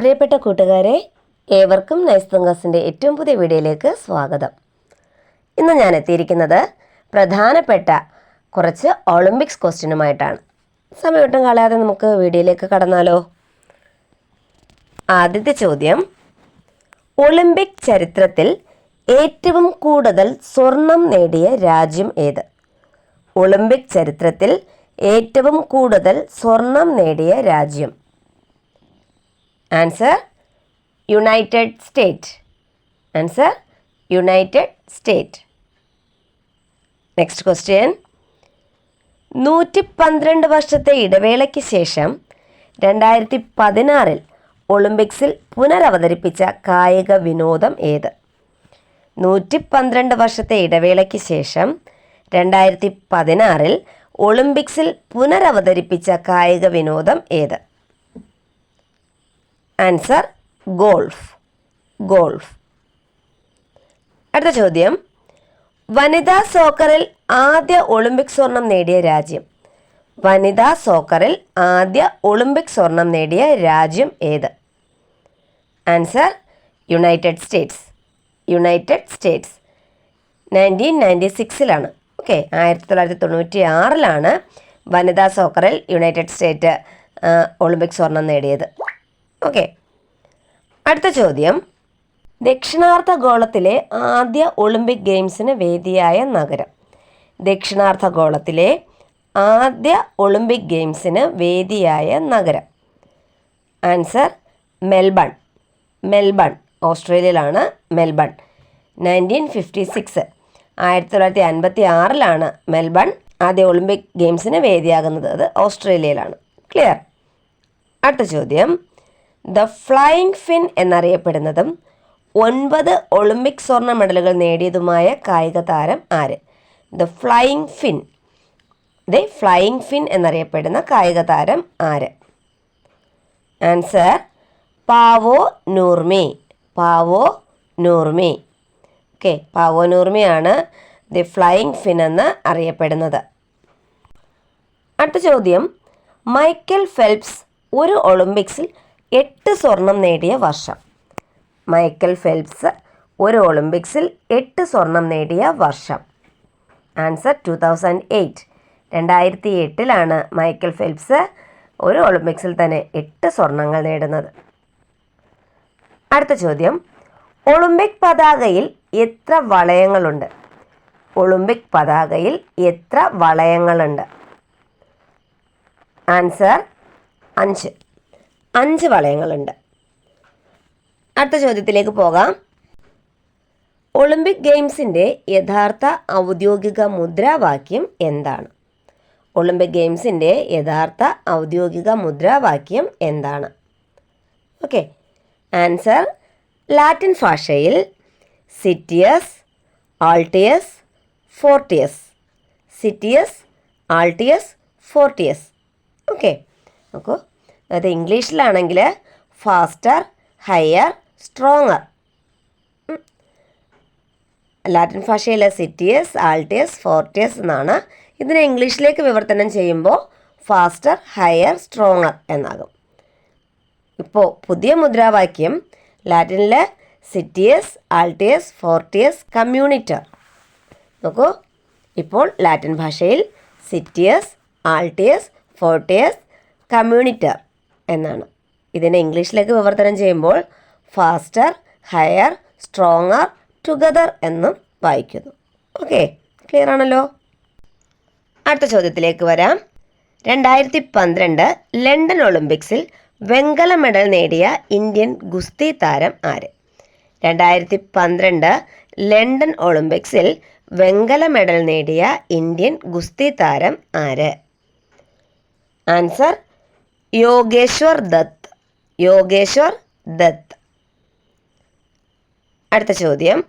പ്രിയപ്പെട്ട കൂട്ടുകാരെ ഏവർക്കും നൈസ് തുങ്കസിന്റെ ഏറ്റവും പുതിയ വീഡിയോയിലേക്ക് സ്വാഗതം. ഇന്ന് ഞാൻ എത്തിയിരിക്കുന്നത് പ്രധാനപ്പെട്ട കുറച്ച് ഒളിമ്പിക്സ് ക്വസ്റ്റ്യനുമായിട്ടാണ്. സമയമൊട്ടും കളയാതെ നമുക്ക് വീഡിയോയിലേക്ക് കടന്നാലോ? ആദ്യത്തെ ചോദ്യം ഒളിമ്പിക് ചരിത്രത്തിൽ ഏറ്റവും കൂടുതൽ സ്വർണം നേടിയ രാജ്യം ഏത്? ഒളിമ്പിക് ചരിത്രത്തിൽ ഏറ്റവും കൂടുതൽ സ്വർണം നേടിയ രാജ്യം answer United State answer United State next question നൂറ്റി പന്ത്രണ്ട് വർഷത്തെ ഇടവേളയ്ക്ക് ശേഷം രണ്ടായിരത്തി പതിനാറിൽ ഒളിമ്പിക്സിൽ പുനരവതരിപ്പിച്ച കായിക വിനോദം ഏത്? നൂറ്റി പന്ത്രണ്ട് വർഷത്തെ ഇടവേളയ്ക്ക് ശേഷം രണ്ടായിരത്തി പതിനാറിൽ ഒളിമ്പിക്സിൽ പുനരവതരിപ്പിച്ച കായിക വിനോദം ഏത്? ആൻസർ ഗോൾഫ് ഗോൾഫ് അടുത്ത ചോദ്യം. വനിതാ സോക്കറിൽ ആദ്യ ഒളിമ്പിക് സ്വർണം നേടിയ രാജ്യം. വനിതാ സോക്കറിൽ ആദ്യ ഒളിമ്പിക് സ്വർണം നേടിയ രാജ്യം ഏത്? Answer United States United States nineteen ninety സിക്സിലാണ് okay ആയിരത്തി തൊള്ളായിരത്തി തൊണ്ണൂറ്റി ആറിലാണ് വനിതാ സോക്കറിൽ യുണൈറ്റഡ് സ്റ്റേറ്റ് ഒളിമ്പിക് സ്വർണം നേടിയത്. ഓക്കെ. അടുത്ത ചോദ്യം. ദക്ഷിണാർദ്ധ ഗോളത്തിലെ ആദ്യ ഒളിമ്പിക് ഗെയിംസിന് വേദിയായ നഗരം. ദക്ഷിണാർദ്ധ ഗോളത്തിലെ ആദ്യ ഒളിമ്പിക് ഗെയിംസിന് വേദിയായ നഗരം. Answer Melbourne. മെൽബൺ ഓസ്ട്രേലിയയിലാണ് മെൽബൺ. നയന്റീൻ ഫിഫ്റ്റി സിക്സ് ആയിരത്തി തൊള്ളായിരത്തി അൻപത്തി ആറിലാണ് മെൽബൺ ആദ്യ ഒളിമ്പിക് ഗെയിംസിന് വേദിയാകുന്നത് അത് ഓസ്ട്രേലിയയിലാണ്. ക്ലിയർ. അടുത്ത ചോദ്യം. ദ ഫ്ലൈയിങ് ഫിൻ എന്നറിയപ്പെടുന്നതും ഒൻപത് ഒളിമ്പിക് സ്വർണ മെഡലുകൾ നേടിയതുമായ കായിക താരം ആര്? The flying Finn. The flying Finn എന്നറിയപ്പെടുന്ന കായിക താരം ആര്? Answer Paavo Nurmi. Paavo Nurmi. Okay Paavo നൂർമിയാണ് the flying Finn എന്ന് അറിയപ്പെടുന്നത്. അടുത്ത ചോദ്യം മൈക്കൽ ഫെൽപ്സ് ഒരു ഒളിമ്പിക്സിൽ എട്ട് സ്വർണം നേടിയ വർഷം. മൈക്കൽ ഫെൽപ്സ് ഒരു ഒളിമ്പിക്സിൽ എട്ട് സ്വർണം നേടിയ വർഷം. Answer two thousand eight. രണ്ടായിരത്തി എട്ടിലാണ് മൈക്കൽ ഫെൽപ്സ് ഒരു ഒളിമ്പിക്സിൽ തന്നെ എട്ട് സ്വർണങ്ങൾ നേടുന്നത്. അടുത്ത ചോദ്യം. ഒളിമ്പിക് പതാകയിൽ എത്ര വളയങ്ങളുണ്ട്? ഒളിമ്പിക് പതാകയിൽ എത്ര വളയങ്ങളുണ്ട്? ആൻസർ അഞ്ച്. അഞ്ച് വളയങ്ങളുണ്ട്. അടുത്ത ചോദ്യത്തിലേക്ക് പോകാം. ഒളിമ്പിക് ഗെയിംസിന്റെ യഥാർത്ഥ ഔദ്യോഗിക മുദ്രാവാക്യം എന്താണ്? ഒളിമ്പിക് ഗെയിംസിന്റെ യഥാർത്ഥ ഔദ്യോഗിക മുദ്രാവാക്യം എന്താണ്? ഓക്കെ. ആൻസർ ലാറ്റിൻ ഭാഷയിൽ സിറ്റിയസ് ആൾട്ടിയസ് ഫോർട്ടിയസ്. സിറ്റിയസ് ആൾട്ടിയസ് ഫോർട്ടിയസ്. ഓക്കെ. നോക്കൂ. അത് ഇംഗ്ലീഷിലാണെങ്കിൽ ഫാസ്റ്റർ ഹയർ സ്ട്രോങ്ങർ ലാറ്റിൻ ഭാഷയിലെ സിറ്റിയസ് ആൾട്ടിയസ് ഫോർട്ടിയസ് എന്നാണ് ഇതിനെ ഇംഗ്ലീഷിലേക്ക് വിവർത്തനം ചെയ്യുമ്പോൾ ഫാസ്റ്റർ ഹയർ സ്ട്രോങ്ങർ എന്നാകും. ഇപ്പോൾ പുതിയ മുദ്രാവാക്യം ലാറ്റിനിലെ സിറ്റിയസ് ആൾട്ടിയസ് ഫോർട്ടിയസ് കമ്മ്യൂണിറ്റർ നോക്കൂ. ഇപ്പോൾ ലാറ്റിൻ ഭാഷയിൽ സിറ്റിയസ് ആൾട്ടിയസ് ഫോർട്ടിയസ് കമ്മ്യൂണിറ്റർ എന്നാണ്. ഇതിനെ ഇംഗ്ലീഷിലേക്ക് വിവർത്തനം ചെയ്യുമ്പോൾ ഫാസ്റ്റർ ഹയർ സ്ട്രോങ്ങർ ടുഗദർ എന്നും വായിക്കുന്നു. ഓക്കെ ക്ലിയർ ആണല്ലോ? അടുത്ത ചോദ്യത്തിലേക്ക് വരാം. രണ്ടായിരത്തി പന്ത്രണ്ട് ലണ്ടൻ ഒളിമ്പിക്സിൽ വെങ്കല മെഡൽ നേടിയ ഇന്ത്യൻ ഗുസ്തി താരം ആര്? രണ്ടായിരത്തി പന്ത്രണ്ട് ലണ്ടൻ ഒളിമ്പിക്സിൽ വെങ്കല മെഡൽ നേടിയ ഇന്ത്യൻ ഗുസ്തി താരം ആര്? ആൻസർ യോഗേശ്വർ ദത്ത്. യോഗേശ്വർ ദത്ത്. അടുത്ത ചോദ്യം.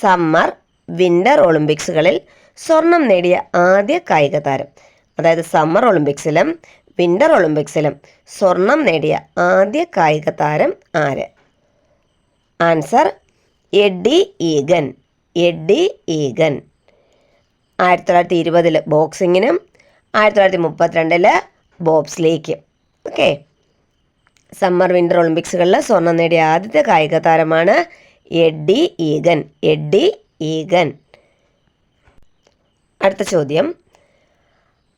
സമ്മർ വിന്റർ ഒളിമ്പിക്സുകളിൽ സ്വർണം നേടിയ ആദ്യ കായിക താരം. അതായത് സമ്മർ ഒളിമ്പിക്സിലും വിന്റർ ഒളിമ്പിക്സിലും സ്വർണം നേടിയ ആദ്യ കായിക താരം ആര്? Answer Eddie Eagan. Eddie Eagan. ആയിരത്തി തൊള്ളായിരത്തി ഇരുപതിൽ ബോക്സിങ്ങിനും ആയിരത്തി തൊള്ളായിരത്തി മുപ്പത്തിരണ്ടിൽ ബോബ്സ്ലേക്കും. ഓക്കെ. സമ്മർ വിന്റർ ഒളിമ്പിക്സുകളിൽ സ്വർണം നേടിയ ആദ്യത്തെ കായിക താരമാണ് എഡ്ഡി ഈഗൻ. Eddy eigen. അടുത്ത ചോദ്യം.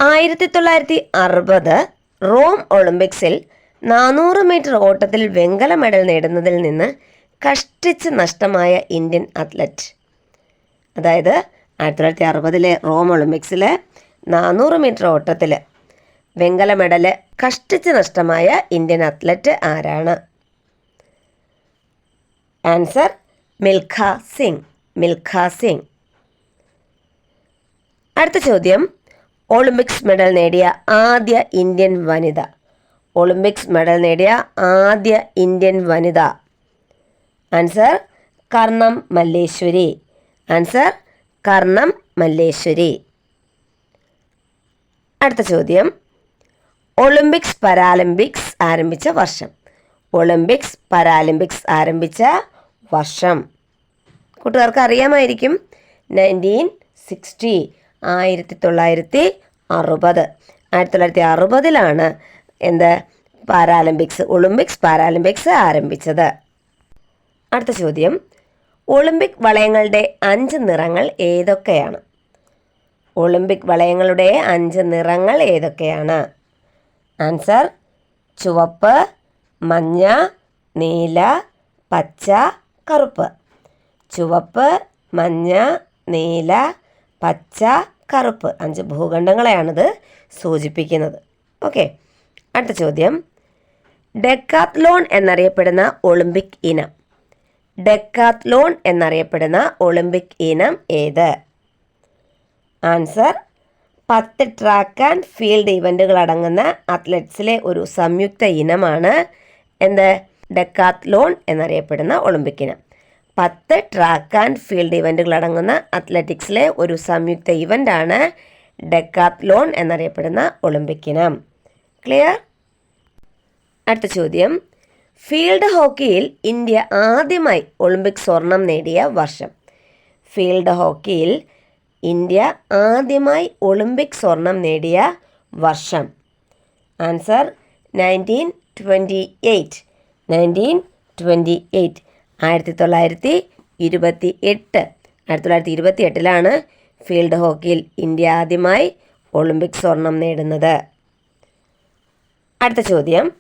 ആയിരത്തി തൊള്ളായിരത്തി അറുപത് റോം ഒളിമ്പിക്സിൽ നാനൂറ് മീറ്റർ ഓട്ടത്തിൽ വെങ്കല മെഡൽ നേടുന്നതിൽ നിന്ന് കഷ്ടിച്ച് നഷ്ടമായ ഇന്ത്യൻ അത്ലറ്റ്. അതായത് ആയിരത്തി തൊള്ളായിരത്തി അറുപതിലെ റോം ഒളിമ്പിക്സിൽ നാനൂറ് മീറ്റർ ഓട്ടത്തിൽ വെങ്കല മെഡൽ കഷ്ടിച്ച് നഷ്ടമായ ഇന്ത്യൻ അത്ലറ്റ് ആരാണ്? ആൻസർ മിൽഖ സിംഗ്. മിൽഖ സിംഗ്. അടുത്ത ചോദ്യം. ഒളിമ്പിക്സ് മെഡൽ നേടിയ ആദ്യ ഇന്ത്യൻ വനിത. ഒളിമ്പിക്സ് മെഡൽ നേടിയ ആദ്യ ഇന്ത്യൻ വനിത. ആൻസർ കർണം മല്ലേശ്വരി. ആൻസർ കർണം മല്ലേശ്വരി. അടുത്ത ചോദ്യം. ഒളിമ്പിക്സ് പാരാലിമ്പിക്സ് ആരംഭിച്ച വർഷം. ഒളിമ്പിക്സ് പാരാലിമ്പിക്സ് ആരംഭിച്ച വർഷം. കൂട്ടുകാർക്ക് അറിയാമായിരിക്കും നയന്റീൻ സിക്സ്റ്റി ആയിരത്തി തൊള്ളായിരത്തി അറുപത് ആയിരത്തി തൊള്ളായിരത്തി അറുപതിലാണ് എന്ത്? പാരാലിമ്പിക്സ് ഒളിമ്പിക്സ് പാരാലിമ്പിക്സ് ആരംഭിച്ചത്. അടുത്ത ചോദ്യം. ഒളിമ്പിക് വളയങ്ങളുടെ അഞ്ച് നിറങ്ങൾ ഏതൊക്കെയാണ്? ഒളിമ്പിക് വളയങ്ങളുടെ അഞ്ച് നിറങ്ങൾ ഏതൊക്കെയാണ്? ആൻസർ ചുവപ്പ് മഞ്ഞ നീല പച്ച കറുപ്പ്. ചുവപ്പ് മഞ്ഞ നീല പച്ച കറുപ്പ്. അഞ്ച് ഭൂഖണ്ഡങ്ങളെയാണിത് സൂചിപ്പിക്കുന്നത്. ഓക്കെ അടുത്ത ചോദ്യം. ഡെക്കാത്ലോൺ എന്നറിയപ്പെടുന്ന ഒളിമ്പിക് ഇനം. ഡെക്കാത്ലോൺ എന്നറിയപ്പെടുന്ന ഒളിമ്പിക് ഇനം ഏത്? ആൻസർ പത്ത് ട്രാക്ക് ആൻഡ് ഫീൽഡ് ഇവന്റുകൾ അടങ്ങുന്ന അത്ലറ്റ്സിലെ ഒരു സംയുക്ത ഇനമാണ് എന്ത്? ഡെക്കാത്ലോൺ എന്നറിയപ്പെടുന്ന ഒളിമ്പിക് ഇനം. പത്ത് ട്രാക്ക് ആൻഡ് ഫീൽഡ് ഇവന്റുകൾ അടങ്ങുന്ന അത്ലറ്റിക്സിലെ ഒരു സംയുക്ത ഇവന്റാണ് ഡെക്കാത്ലോൺ എന്നറിയപ്പെടുന്ന ഒളിമ്പിക് ഇനം. ക്ലിയർ അടുത്ത ചോദ്യം. ഫീൽഡ് ഹോക്കിയിൽ ഇന്ത്യ ആദ്യമായി ഒളിമ്പിക് സ്വർണം നേടിയ വർഷം. ഫീൽഡ് ഹോക്കിയിൽ ഇന്ത്യ ആദ്യമായി ഒളിമ്പിക് സ്വർണം നേടിയ വർഷം. Answer nineteen twenty eight. Nineteen twenty eight. ആയിരത്തി തൊള്ളായിരത്തി ഇരുപത്തി എട്ട് ആയിരത്തി തൊള്ളായിരത്തി ഇരുപത്തി എട്ടിലാണ് ഫീൽഡ് ഹോക്കിയിൽ ഇന്ത്യ ആദ്യമായി ഒളിമ്പിക് സ്വർണം നേടുന്നത്. അടുത്ത ചോദ്യം.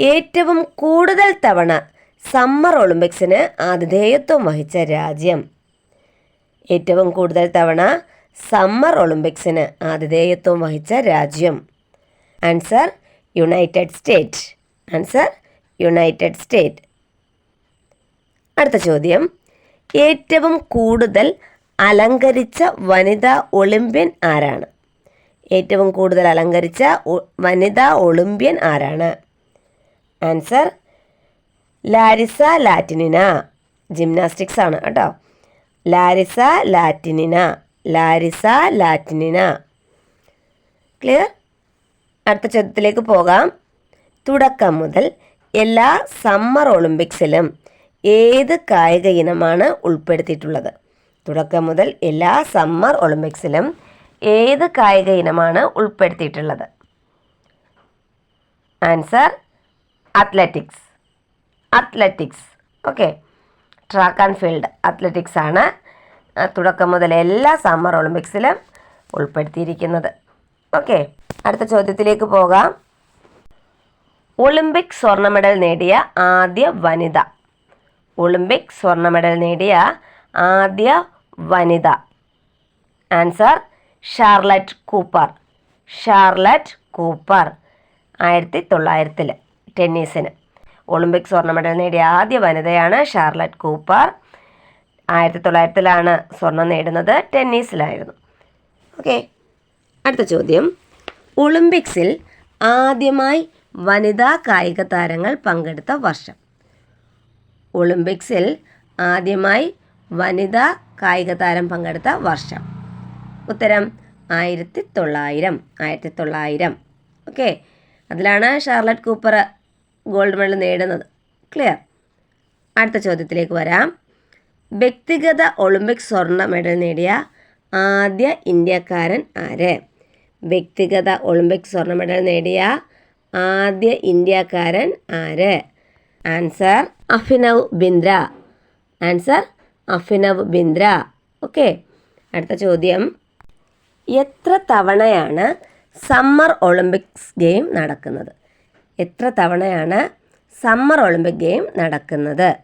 ഏറ്റവും കൂടുതൽ തവണ സമ്മർ ഒളിമ്പിക്സിന് ആതിഥേയത്വം വഹിച്ച രാജ്യം ഏറ്റവും കൂടുതൽ തവണ സമ്മർ ഒളിമ്പിക്സിന് ആതിഥേയത്വം വഹിച്ച രാജ്യം. Answer United State. Answer United State. അടുത്ത ചോദ്യം. ഏറ്റവും കൂടുതൽ അലങ്കരിച്ച വനിതാ ഒളിമ്പ്യൻ ആരാണ്? ഏറ്റവും കൂടുതൽ അലങ്കരിച്ച വനിതാ ഒളിമ്പ്യൻ ആരാണ്? Answer Larissa Latynina. ജിംനാസ്റ്റിക്സ് ആണ് കേട്ടോ. Larisa Latynina. Larisa Latynina. Clear അടുത്ത ചോദ്യത്തിലേക്ക് പോകാം. തുടക്കം മുതൽ എല്ലാ സമ്മർ ഒളിമ്പിക്സിലും ഏത് കായിക ഇനമാണ് ഉൾപ്പെടുത്തിയിട്ടുള്ളത്? തുടക്കം മുതൽ എല്ലാ സമ്മർ ഒളിമ്പിക്സിലും ഏത് കായിക ഇനമാണ് ഉൾപ്പെടുത്തിയിട്ടുള്ളത്? Answer athletics athletics okay track and field athletics ആണ്. തുടക്കം മുതൽ എല്ലാ സമ്മർ ഒളിമ്പിക്സിലും ഉൾപ്പെടുത്തിയിരിക്കുന്നത്. ഓക്കെ അടുത്ത ചോദ്യത്തിലേക്ക് പോകാം. ഒളിമ്പിക് സ്വർണ മെഡൽ നേടിയ ആദ്യ വനിത. ഒളിമ്പിക് സ്വർണ മെഡൽ നേടിയ ആദ്യ വനിത. Answer Charlotte Cooper Charlotte Cooper ആയിരത്തി തൊള്ളായിരത്തിൽ ടെന്നീസിന് ഒളിമ്പിക് സ്വർണ മെഡൽ നേടിയ ആദ്യ വനിതയാണ് ഷാർലറ്റ് കൂപ്പർ. ആയിരത്തി തൊള്ളായിരത്തിലാണ് സ്വർണം നേടുന്നത് ടെന്നീസിലായിരുന്നു. ഓക്കെ അടുത്ത ചോദ്യം. ഒളിമ്പിക്സിൽ ആദ്യമായി വനിതാ കായിക താരങ്ങൾ പങ്കെടുത്ത വർഷം. ഒളിമ്പിക്സിൽ ആദ്യമായി വനിതാ കായിക താരം പങ്കെടുത്ത വർഷം. ഉത്തരം ആയിരത്തി തൊള്ളായിരം ആയിരത്തി തൊള്ളായിരം ഓക്കെ അതിലാണ് ഷാർലറ്റ് കൂപ്പർ ഗോൾഡ് മെഡൽ നേടുന്നത്. ക്ലിയർ അടുത്ത ചോദ്യത്തിലേക്ക് വരാം. വ്യക്തിഗത ഒളിമ്പിക് സ്വർണ മെഡൽ നേടിയ ആദ്യ ഇന്ത്യക്കാരൻ ആര്? വ്യക്തിഗത ഒളിമ്പിക് സ്വർണ മെഡൽ നേടിയ ആദ്യ ഇന്ത്യക്കാരൻ ആര്? Answer Abhinav Bindra. Answer Abhinav Bindra. Okay അടുത്ത ചോദ്യം. എത്ര തവണയാണ് സമ്മർ ഒളിമ്പിക്സ് ഗെയിം നടക്കുന്നത്? എത്ര തവണയാണ് സമ്മർ ഒളിമ്പിക് ഗെയിം നടക്കുന്നത്?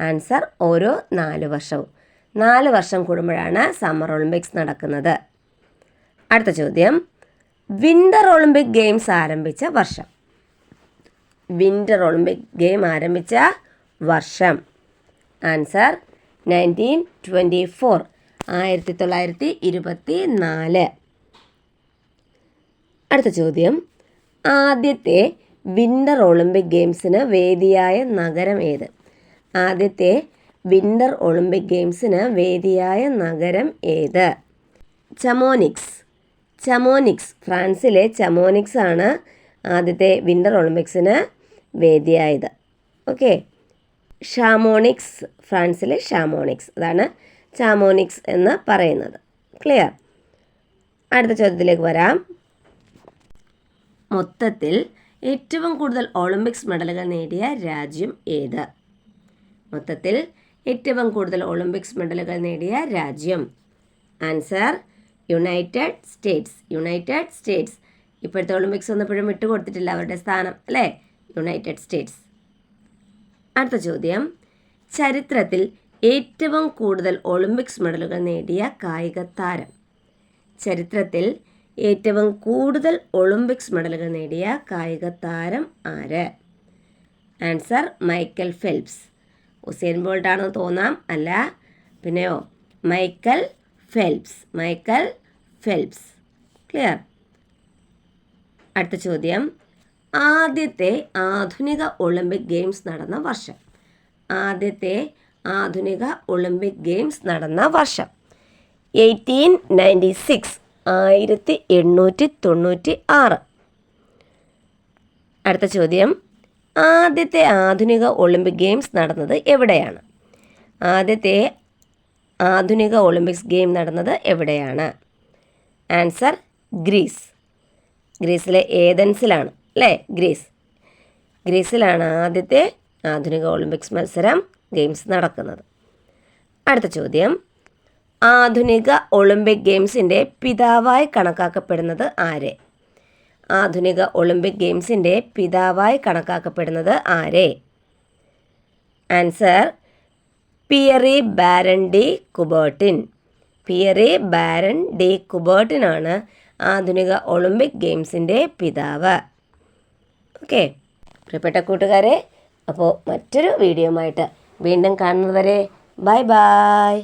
ആൻസർ ഓരോ നാല് വർഷവും. നാല് വർഷം കൂടുമ്പോഴാണ് സമ്മർ ഒളിമ്പിക്സ് നടക്കുന്നത്. അടുത്ത ചോദ്യം. വിന്റർ ഒളിമ്പിക് ഗെയിംസ് ആരംഭിച്ച വർഷം. വിന്റർ ഒളിമ്പിക് ഗെയിം ആരംഭിച്ച വർഷം. ആൻസർ നയന്റീൻ ട്വന്റി ഫോർ ആയിരത്തി തൊള്ളായിരത്തി ഇരുപത്തി നാല് അടുത്ത ചോദ്യം. ആദ്യത്തെ വിന്റർ ഒളിമ്പിക് ഗെയിംസിന് വേദിയായ നഗരം ഏത്? ആദ്യത്തെ വിന്റർ ഒളിമ്പിക് ഗെയിംസിന് വേദിയായ നഗരം ഏത്? ചമോനിക്സ്. ചമോനിക്സ് ഫ്രാൻസിലെ ചമോനിക്സ് ആണ് ആദ്യത്തെ വിന്റർ ഒളിമ്പിക്സിന് വേദിയായത്. ഓക്കെ. ഷാമോണിക്സ് ഫ്രാൻസിലെ ഷാമോണിക്സ്. അതാണ് ചാമോണിക്സ് എന്ന് പറയുന്നത്. ക്ലിയർ. അടുത്ത ചോദ്യത്തിലേക്ക് വരാം. മൊത്തത്തിൽ ഏറ്റവും കൂടുതൽ ഒളിമ്പിക്സ് മെഡലുകൾ നേടിയ രാജ്യം ഏത്? മൊത്തത്തിൽ ഏറ്റവും കൂടുതൽ ഒളിമ്പിക്സ് മെഡലുകൾ നേടിയ രാജ്യം? Answer United States. United States. ഇപ്പോഴത്തെ ഒളിമ്പിക്സ് ഒന്നും ഇപ്പോഴും വിട്ടുകൊടുത്തിട്ടില്ല അവരുടെ സ്ഥാനം അല്ലേ? United States. അടുത്ത ചോദ്യം. ചരിത്രത്തിൽ ഏറ്റവും കൂടുതൽ ഒളിമ്പിക്സ് മെഡലുകൾ നേടിയ കായിക താരം. ചരിത്രത്തിൽ ഏറ്റവും കൂടുതൽ ഒളിമ്പിക്സ് മെഡലുകൾ നേടിയ കായിക താരം ആര്? Answer Michael Phelps. Usain Bolt ആണെന്ന് തോന്നാം. അല്ല പിന്നെയോ Michael Phelps. Michael Phelps. Clear അടുത്ത ചോദ്യം. ആദ്യത്തെ ആധുനിക ഒളിമ്പിക് ഗെയിംസ് നടന്ന വർഷം. ആദ്യത്തെ ആധുനിക ഒളിമ്പിക് ഗെയിംസ് നടന്ന വർഷം. എയ്റ്റീൻ നയന്റി സിക്സ് ആയിരത്തി എണ്ണൂറ്റി തൊണ്ണൂറ്റി ആറ് അടുത്ത ചോദ്യം. ആദ്യത്തെ ആധുനിക ഒളിമ്പിക് ഗെയിംസ് നടന്നത് എവിടെയാണ്? ആദ്യത്തെ ആധുനിക ഒളിമ്പിക്സ് ഗെയിം നടന്നത് എവിടെയാണ്? Answer Greece. ഗ്രീസിലെ ഏതൻസിലാണ് അല്ലേ? ഗ്രീസ്. ഗ്രീസിലാണ് ആദ്യത്തെ ആധുനിക ഒളിമ്പിക്സ് മത്സരം ഗെയിംസ് നടക്കുന്നത്. അടുത്ത ചോദ്യം. ആധുനിക ഒളിമ്പിക് ഗെയിംസിന്റെ പിതാവായി കണക്കാക്കപ്പെടുന്നത് ആരെ? ആധുനിക ഒളിമ്പിക് ഗെയിംസിന്റെ പിതാവായി കണക്കാക്കപ്പെടുന്നത് ആരെ? Answer Pierre Baron de Coubertin. Pierre Baron de കുബേർട്ടിനാണ് ആധുനിക ഒളിമ്പിക് ഗെയിംസിന്റെ പിതാവ്. ഓക്കെ പ്രിയപ്പെട്ട കൂട്ടുകാരെ അപ്പോൾ മറ്റൊരു വീഡിയോ ആയിട്ട് വീണ്ടും കാണുന്നതുവരെ ബൈ ബൈ.